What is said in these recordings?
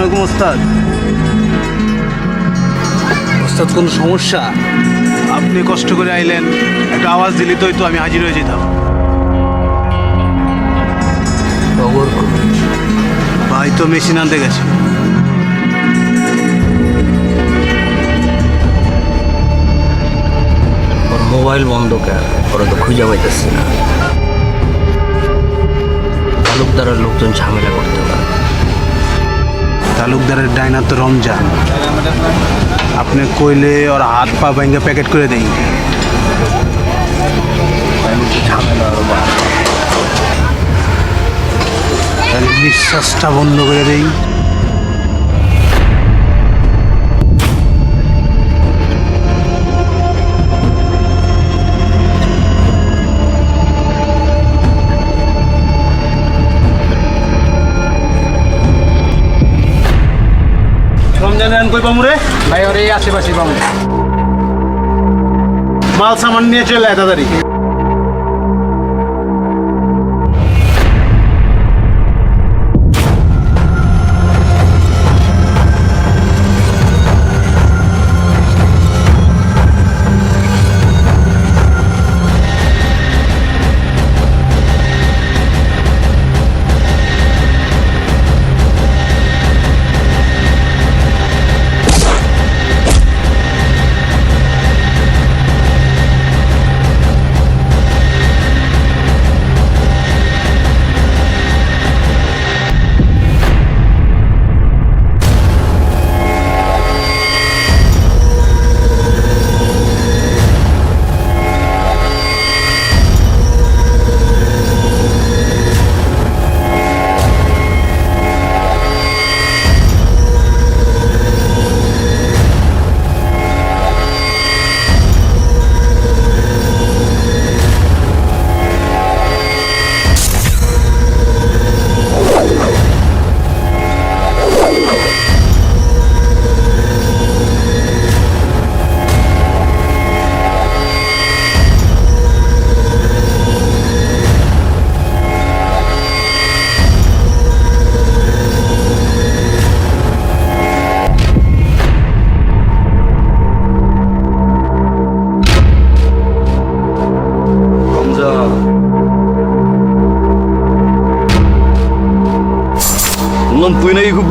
ওস্তাদ। ওস্তাদ, কোনো সমস্যা? আপনি কষ্ট করে আইলেন, একটা আওয়াজ দিলি তো আমি হাজির হয়ে যেতাম। ভাই তো মেশিন আনতে গেছে। মোবাইল বন্ধ কেন? ওরা তো খুঁজে পাইতেছি না। তালুকদারের লোকজন ঝামেলা করতে তালুকদারের ডাইনা তো রমজান। আপনি কইলে ওর হাত পা ভেঙে প্যাকেট করে দেই। নিঃশ্বাসটা বন্ধ করে দেই। কই পামুরে ভাই ওর এই আশেপাশে পামু। মাল সামান নিয়ে চলে তাড়াতাড়ি।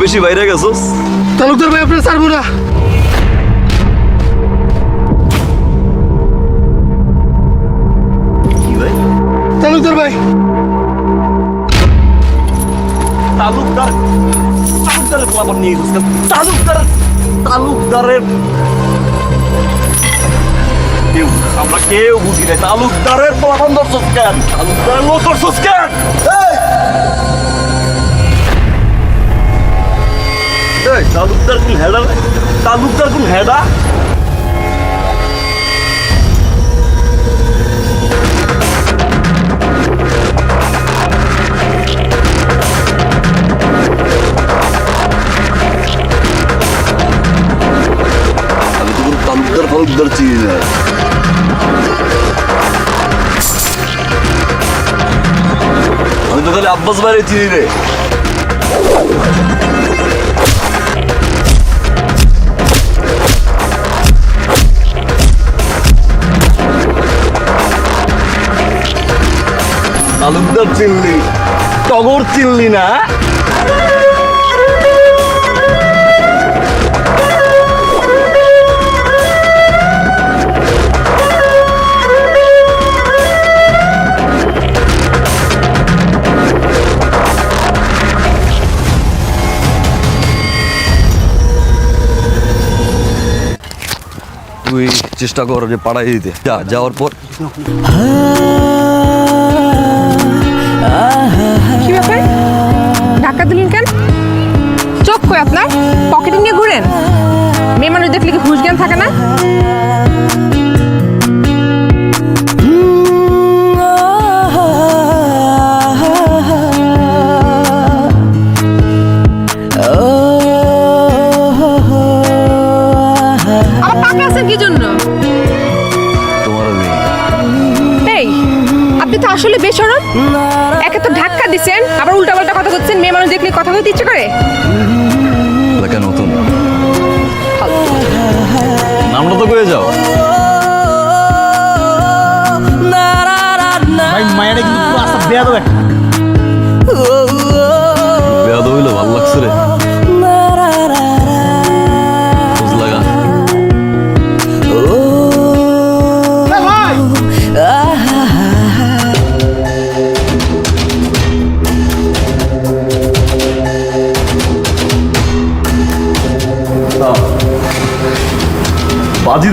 বেশি বাইরে গেছস তালুকদার ভাই আপনার ছাড়বো না তালুকদার ভাই। তালুকদার তালুকদারের খবর নিয়ে গেছিস তালুকদার তালুকদারের কেউ আমরা কেউ বুঝি নাই। তালুকদারের প্লাবন ধরছস কেন? তালুকদারের লোক কেন? তালুকদার কোন হেডা রে? তালুকদার কোন হেডা আমি তো কোনো তালুকদার ফালুকদার চিনি না আমি তো খালি আব্বাস বাইরে চিনি রে তালুকদার চিনলি টগর চিনলি না? তুই চেষ্টা কর যে পাড়াই দিতে যা যাওয়ার পর। দিলেন কেন? চোখ কই আপনার? পকেটে নিয়ে ঘুরেন। মেয়ে মানুষ দেখলে কি হুশ জ্ঞান থাকে না? কয়ে যাও। মায়েরা কিন্তু পুরো আস্তে বেয়া দেবে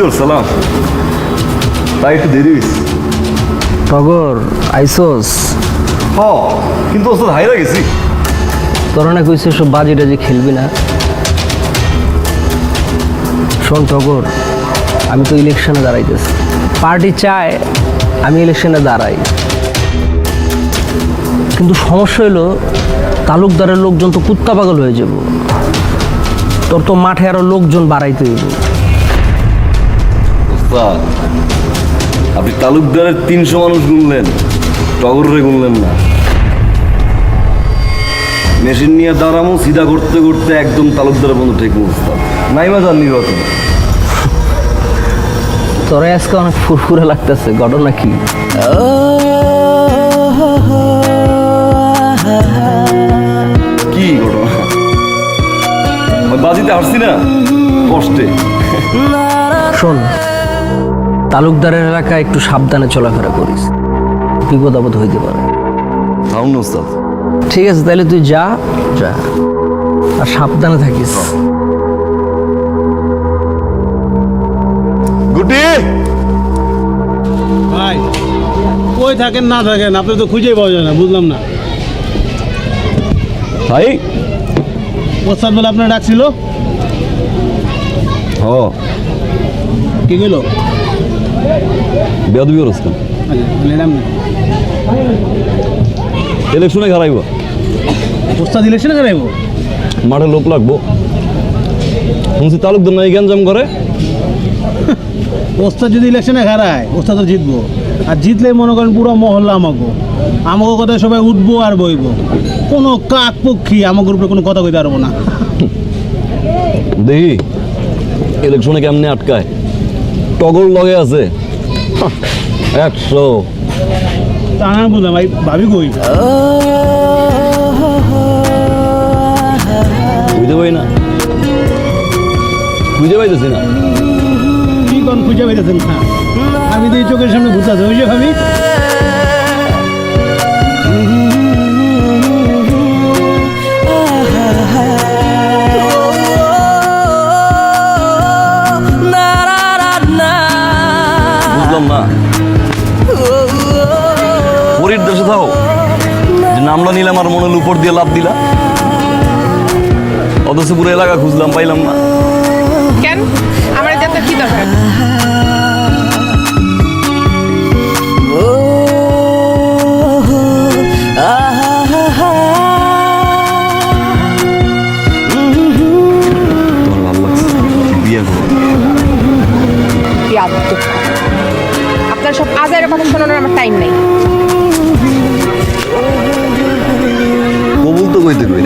ধর সালাম। তাই একটু দেরি হয়েছে টগর আইসোস। হ কিন্তু ওস্তাদ হাইরা গেছি। তোরা না কইছে সব বাজি টাজি খেলবি না। শোন টগর আমি তো ইলেকশনে দাঁড়াইতেছি। পার্টি চায় আমি ইলেকশনে দাঁড়াই। কিন্তু সমস্যা হলো তালুকদারের লোকজন তো কুত্তা পাগল হয়ে যাব। তোর তো মাঠে আরও লোকজন বাড়াইতে হইব। আপনি তালুকদারের তিনশো মানুষ গুনলেন টগরে গুনলেন না। মেশিন নিয়ে দাঁড়ামো সিধা করতে করতে একদম তালুকদারের বন্ধু ঠিক ওস্তাদ নাইমা যান নির্বাচন। তোরা আজকে অনেক ফুরফুরে লাগতেছে ঘটনা কি? কি ঘটনা? বাজিতে হারছি না কষ্টে। শোন তালুকদারের এলাকায় একটু সাবধানে চলাফেরা করিস। বিপদ আপদ হইতে পারে। ঠিক আছে তাহলে তুই যা। যা। আর সাবধানে থাকিস। গুটি! ভাই কই থাকেন না থাকেন? আপনি তো খুঁজেই পাওয়া যায় না বুঝলাম না। ভাই? ওস্তাদ বলে আপনার ডাকছিল হ। কি গেল বেদবি ম্যাডাম ইলেকশনে হারাইব। ওস্তাদ ইলেকশনে করাইব মাঠে লোক লাগবো। শুনছি তালুকদার নাই গ্যাঞ্জাম করে। ওস্তাদ যদি ইলেকশনে হারায় ওস্তাদ জিতবো। আর জিতলে মনে করেন পুরো মহল্লা আমাকে আমাকে কথায় সবাই উঠবো আর বইবো। কোনো কাক পক্ষী আমাকে উপরে কোনো কথা কইতে পারব না। দেখি ইলেকশনে কেমনে আটকায়। টগর লগে আছে। একশো। তা না বুঝলাম ভাই ভাবি কই? বুঝতে পারি না। খুঁজে পাইতেছি না। কি কোন খুঁজে পাইতেছেন? না আমি তো এই চোখের সামনে ঘুরতে ওই যে ভাবি না। পরীর দেশে থাও। যে নামটা নিলাম আর মনের উপর দিয়ে লাভ দিলা। অথচ পুরো এলাকা খুঁজলাম পাইলাম না। কেন? আমার আপনার কি দরকার? তোমার আপনার সব আজারের কথা শোনানোর আমার টাইম নেই। কবুল তো কইতে কই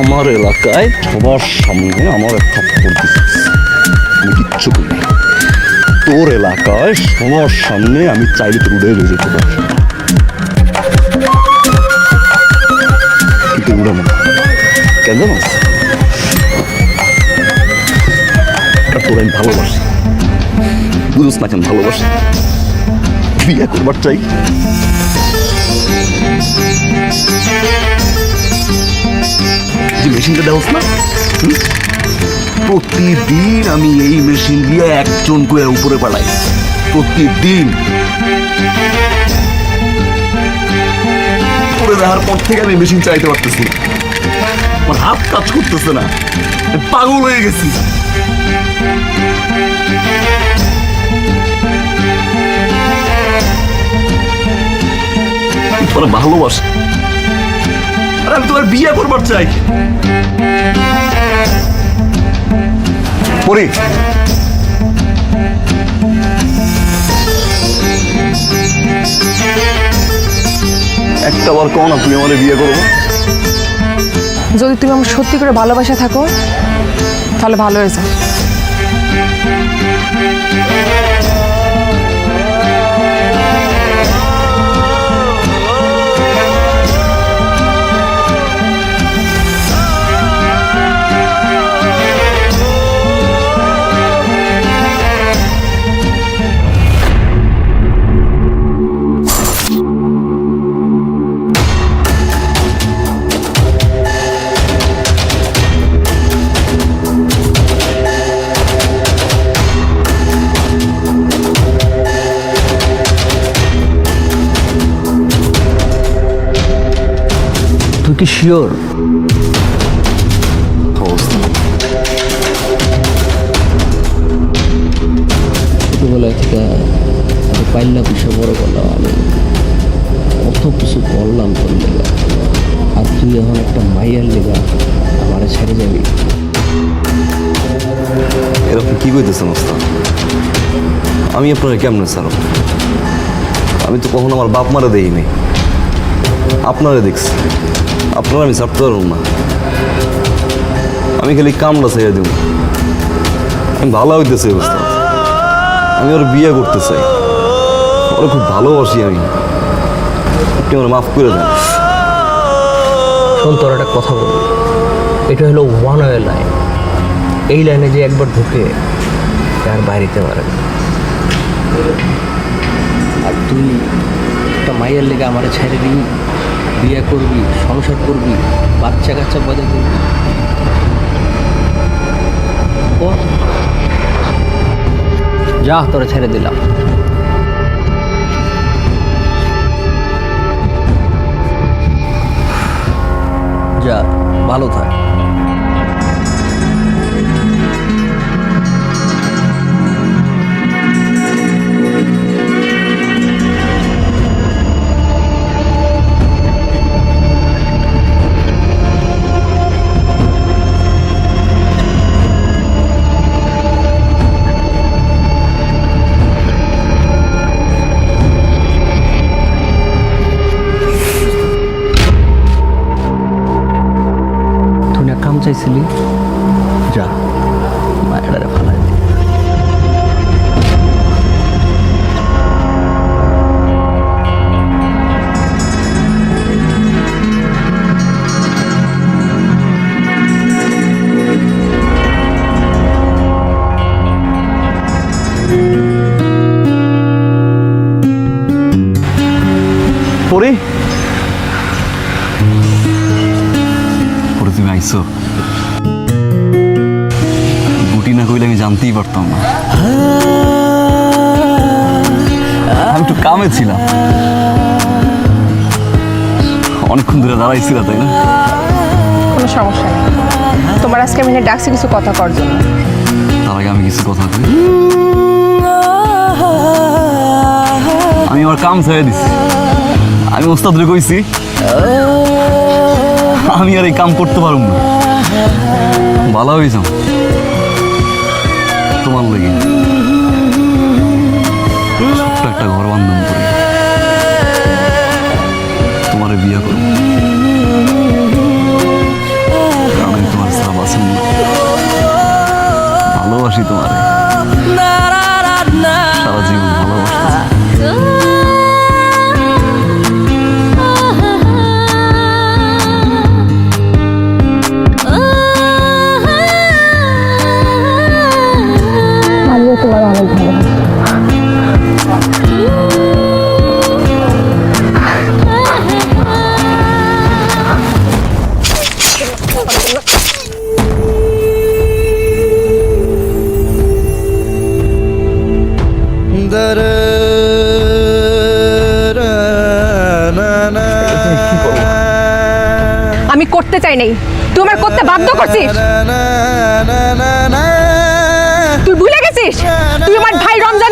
আমার এলাকায় সবার সামনে আমার একটা আমি কিচ্ছু করি তোর এলাকায় সবার সামনে আমি চাইলে তোর উড়ে যেতে পারি কিন্তু উড়াবো না। কেন তোর আমি ভালোবাসি। বুঝোস না কেন ভালোবাসি। বিয়ে করবার চাই। মেশিনটা না? প্রতিদিন আমি এই মেশিন দিয়ে একজন করে উপরে প্রতিদিন। উপরে পর থেকে আমি মেশিন চাইতে পারতেছি আমার হাত কাজ করতেছে না। পাগল হয়ে গেছি। ভালোবাসি। আর আমি তোমার বিয়ে করবার চাই। পরি। একটা বার কও না তুমি আমার বিয়ে করব যদি তুমি আমার সত্যি করে ভালোবাসা থাকো তাহলে ভালো হয়ে যাও কি শিওর? ছোটোবেলা থেকে আমি পাইলা বিষয়, বড় করলাম আমি। কত কিছু করলাম তোর লেগা। আর তুই এখন একটা মাইয়ার লেগা আমার ছেড়ে যাবি। এরকম কি কইতেছেন ওস্তাদ আমি আপনারা কেমনে স্যার আমি তো কখনো আমার বাপ মারা দেইনি আপনারা দেখছি। আপনারা আমি ছাড়তে পারব না। আমি খালি কামটা চাইয়া দেব। আমি ভালো হইতেছে অবস্থা আমি ওর বিয়ে করতে চাই। ওরা খুব ভালোবাসি আমি। আপনি আমার মাফ করে দেন। শোন, তোর একটা কথা বলি। এটা হলো ওয়ান ওয়ে লাইন এই লাইনে যে একবার ঢুকে আর বাইরেতে পারে আর তুই একটা মাইয়ের লেগে আমার ছেড়ে দিবি? বিয়ে করবি, সংসার করবি, বাচ্চা কাচ্চা বাজার করবি। কর। যা, তোরা ছেড়ে দিলাম। যা, ভালো থাক। চাইছিলি? যা। আমি একটু কামে ছিলাম। অনেকক্ষণ ধরে দাঁড়াইছিলাম তাই না? কোনো সমস্যা নেই। তোমার আজকে আমি ডাকছি কিছু কথা করার জন্য। তার আগে আমি কিছু কথা কই। আমি আমার কাম ছেড়ে দিছি। আমি ওস্তাদরে কইছি আমি আর এই কাম করতে পারব না। ভালো হয়েছ তোমার লেগে। ছোট্ট একটা ঘর বান্ধব করি। তোমার বিয়ে করব। আমি করতে চাই নাই। তুই আমার করতে বাধ্য করছিস? তুই ভুলে গেছিস? তুই আমার ভাই রমজান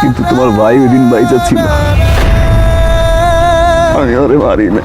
কিন্তু তোমার ভাই ওই দিন বাইচা ছিল আমি ওরে মারি না